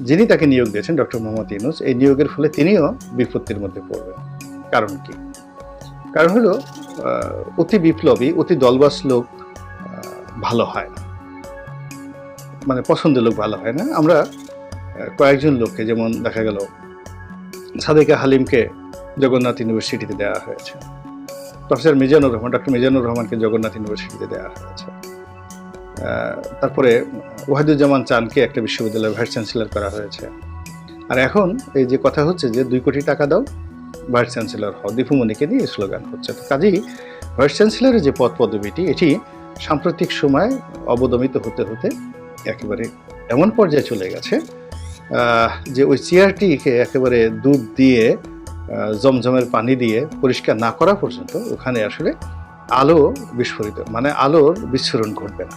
যিনি তাকে নিয়োগ দিয়েছেন, ডক্টর মোহাম্মদ ইউনুস, এই নিয়োগের ফলে তিনিও বিপত্তির মধ্যে পড়বেন। কারণ কি? কারণ হলো অতি বিপ্লবী, অতি দলবাস লোক ভালো হয় না। মানে পছন্দের লোক ভালো হয় না। আমরা কয়েকজন লোককে, যেমন দেখা গেল, সাদেকা হালিমকে জগন্নাথ ইউনিভার্সিটিতে দেওয়া হয়েছে। প্রফেসর মিজানুর রহমান, ডক্টর মিজানুর রহমানকে জগন্নাথ ইউনিভার্সিটিতে দেওয়া হয়েছে। তারপরে ওয়াহিদুজ্জামান চানকে একটা বিশ্ববিদ্যালয়ের ভাইস চ্যান্সেলর করা হয়েছে। আর এখন এই যে কথা হচ্ছে যে দুই কোটি টাকা দাও, ভাইস চ্যান্সেলর হও দীপুমণিকে দিয়ে স্লোগান হচ্ছে। তো কাজেই ভাইস চ্যান্সেলরের যে পদ পদবিটি, এটি সাম্প্রতিক সময় অবদমিত হতে হতে একেবারে এমন পর্যায়ে চলে গেছে যে ওই চেয়ারটিকে একেবারে দুধ দিয়ে জমজমের পানি দিয়ে পরিষ্কার না করা পর্যন্ত ওখানে আসলে আলো বিস্ফোরিত মানে আলোর বিস্ফোরণ ঘটবে না।